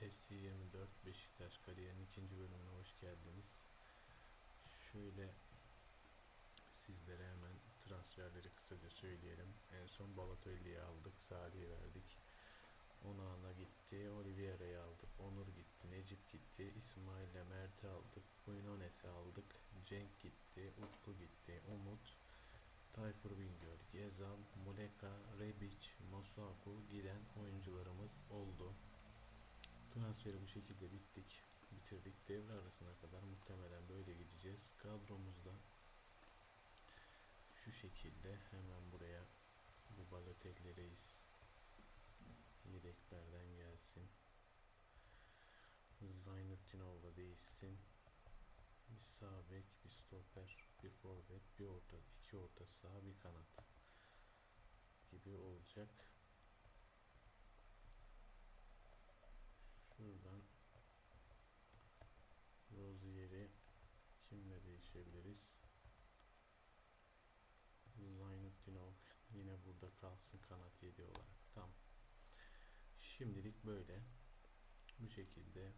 FC24 Beşiktaş kariyerinin ikinci bölümüne hoş geldiniz. Şöyle sizlere hemen transferleri kısaca söyleyelim. En son Balotelli'yi aldık, Salih'i verdik. Onana gitti, Oliveira'yı aldık, Onur gitti, Necip gitti, İsmail'le Mert'i aldık, Quinones'i aldık, Cenk gitti, Utku gitti, Umut, Tayfur Bingöl, Gezal, Muleka, Rebic, Masuaku giden oyuncularımız oldu. Transferi bu şekilde bittik, bitirdik. Devre arasına kadar muhtemelen böyle gideceğiz. Kadromuzda şu şekilde hemen buraya bu Balotelli yedeklerden gelsin. Zaynettinov da değişsin. Bir sağ bek, bir stoper, bir forvet, bir orta, iki orta saha, bir kanat gibi olacak. Şuradan Rozier'i kimle değişebiliriz? Zaynettinov yine burada kalsın kanat yedi olarak. Tamam. Şimdilik böyle. Bu şekilde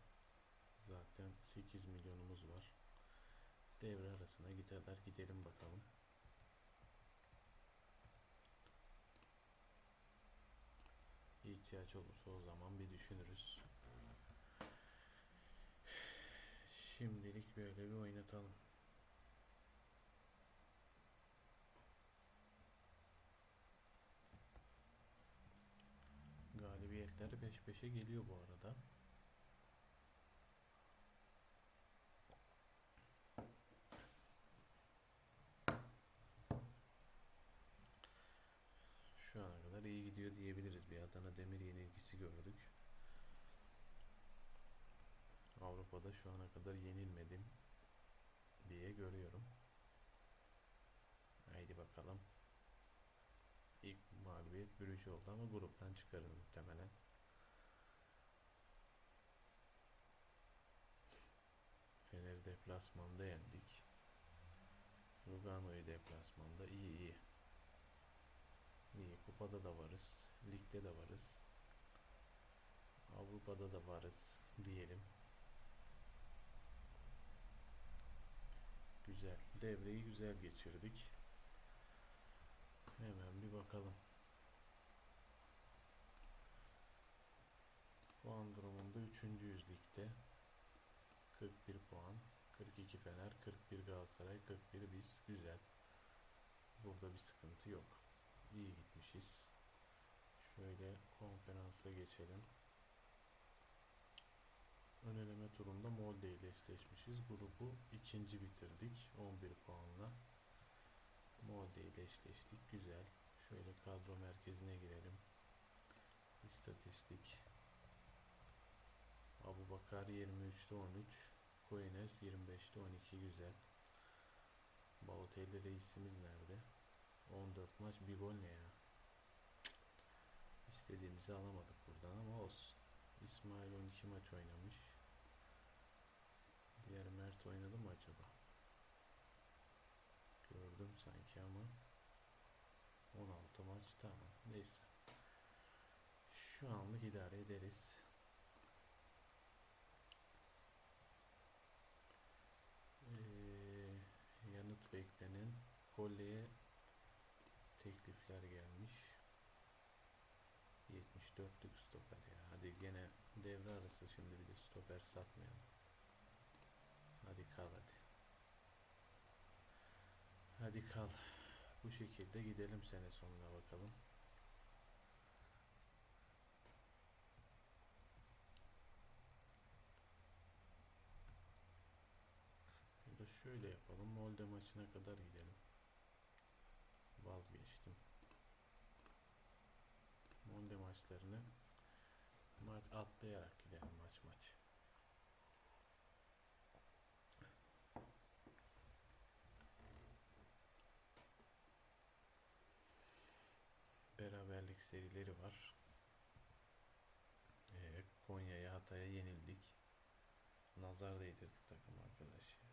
zaten 8 milyonumuz var. Devre arasına gider gidelim bakalım. İhtiyaç olursa o zaman bir düşünürüz. Şimdilik böyle bir oynatalım. Galibiyetler peş peşe geliyor bu arada. Şu ana kadar iyi gidiyor diyebiliriz. Bir Adana Demir yenilgisi gördük. Avrupa'da şu ana kadar yenilmedim diye görüyorum. Haydi bakalım. İlk mağlubiyet Brüj oldu ama gruptan çıkarız muhtemelen. Fener'i deplasmanda yendik. Lugano'yu deplasmanda iyi iyi. İyi kupada da varız. Ligde de varız. Avrupa'da da varız diyelim. Güzel. Devreyi güzel geçirdik. Hemen bir bakalım. Puan durumunda 3. yüzlükte 41 puan. 42 Fener, 41 Galatasaray, 41 biz. Güzel. Burada bir sıkıntı yok. İyi gitmişiz. Şöyle konferansa geçelim. Ön eleme turunda Molde ile eşleşmişiz. Grubu ikinci bitirdik 11 puanla. Molde ile eşleştik. Güzel. Şöyle kadro merkezine girelim. İstatistik. Abu Bakar 23'te 13. Koynes 25'te 12. Güzel. Balotelli reisimiz nerede? 14 maç bir gol ne ya? İstediğimizi alamadık. İsmail 12 maç oynamış. Diğer Mert oynadı mı acaba? Gördüm sanki ama 16 maç tamam. Neyse. Şu anlık idare ederiz. Ee, yanıt beklenen kolyeye teklifler gelmiş. 74'lük stoper ya. Hadi gene devre arası şimdi bir de stoper satmayalım. Hadi kal hadi. Hadi kal. Bu şekilde gidelim sene sonuna bakalım. Ya da şöyle yapalım. Molde maçına kadar gidelim. Vazgeçtim. Molde maçlarını maç atlayarak gidelim maç maç. Beraberlik serileri var. Ee, Konya'ya Hatay'a yenildik. Nazar değdirdik takım arkadaş ya.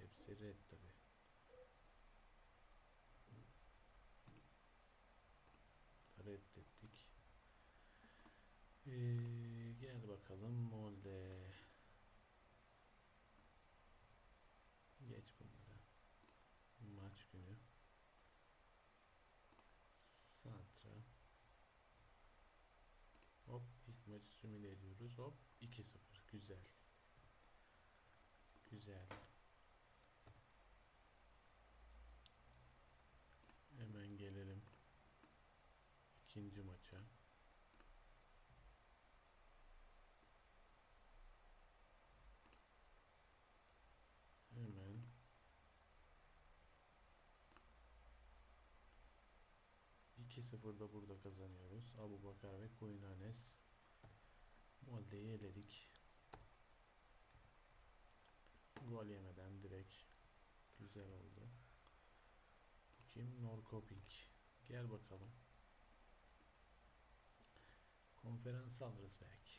Reddi red tabi. Reddettik. Ee, gel bakalım molde. Geç bunları. Maç günü. Santra. Hop ilk maçı simüle ediyoruz. Hop 2-0. Güzel. Güzel. Hemen gelelim ikinci maça. Hemen iki sıfırda burada kazanıyoruz. Abu Bakar ve Kuyunanes Molde'yi eledik. Gol yemeden direkt güzel oldu. Kim? Norkoping. Gel bakalım. Konferans alırız belki.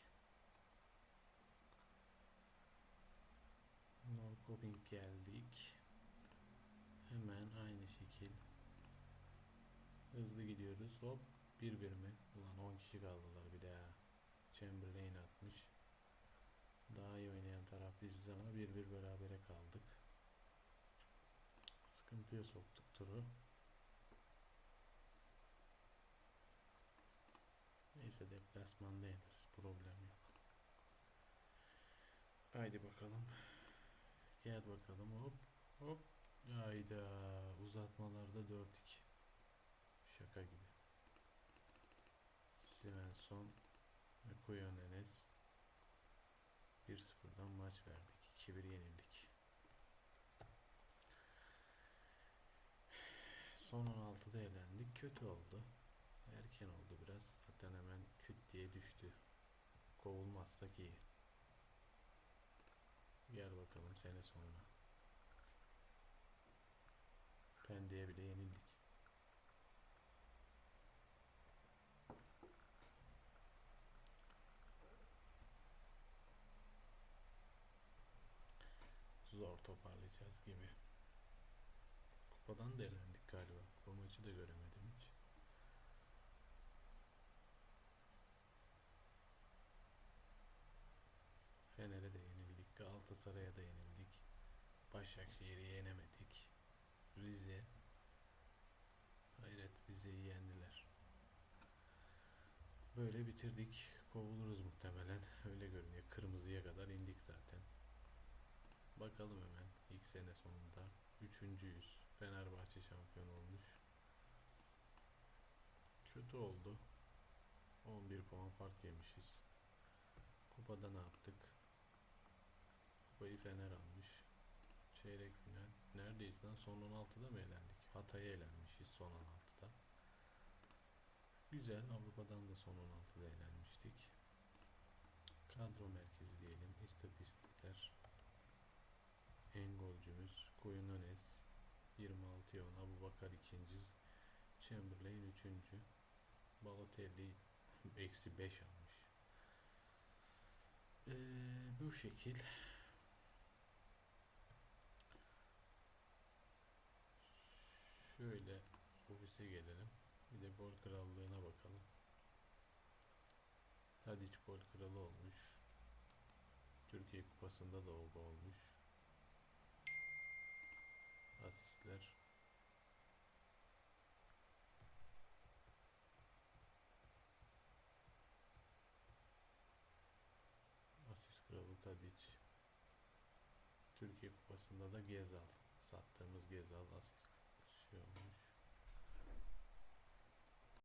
Norkoping geldik. Hemen aynı şekil. Hızlı gidiyoruz. Hop. Bir bir mi? Ulan 10 kişi kaldılar bir daha. Chamberlain atmış. Daha iyi oynayan taraf biziz ama bir bir berabere kaldık. Sıkıntıya soktuk turu. Neyse deplasmanda yeneriz. Problem yok. Haydi bakalım. Gel bakalım. Hop hop. Hayda. Uzatmalarda 4-2. Şaka gibi. Svensson ve Koyonenes 1-0'dan maç verdik. 2-1 yenildik. Son 16'da elendik. Kötü oldu. Erken oldu biraz. Zaten hemen küt diye düştü. Kovulmazsak iyi. Gel bakalım sene sonuna. Pendik'e bile yenildik. Zor toparlayacağız gibi. Kupadan da galiba. Kupa maçı da göremedim hiç. Fener'e de yenildik. Galatasaray'a da yenildik. Başakşehir'i yenemedik. Rize. Hayret Rize'yi yendiler. Böyle bitirdik. Kovuluruz muhtemelen. Öyle görünüyor. Kırmızıya kadar indik zaten. Bakalım hemen ilk sene sonunda. Üçüncüyüz. Fenerbahçe şampiyon olmuş. Kötü oldu. 11 puan fark yemişiz. Kupada ne yaptık? Kupayı Fener almış. Çeyrek final. Neredeyiz lan? Son 16'da mı elendik? Hatay'a elenmişiz son 16'da. Güzel. Avrupa'dan da son 16'da elenmiştik. Kadro merkezi diyelim. İstatistikler. En golcümüz Koyunanes 26 yon. Abu Bakar ikinci. Chamberlain üçüncü. Balotelli eksi 5 almış. Ee, bu şekil. Şöyle ofise gelelim. Bir de gol krallığına bakalım. Tadic gol kralı olmuş. Türkiye Kupası'nda da o olmuş. Asistler. Asist kralı Tadic. Türkiye Kupası'nda da Gezal. Sattığımız Gezal asist şey olmuş.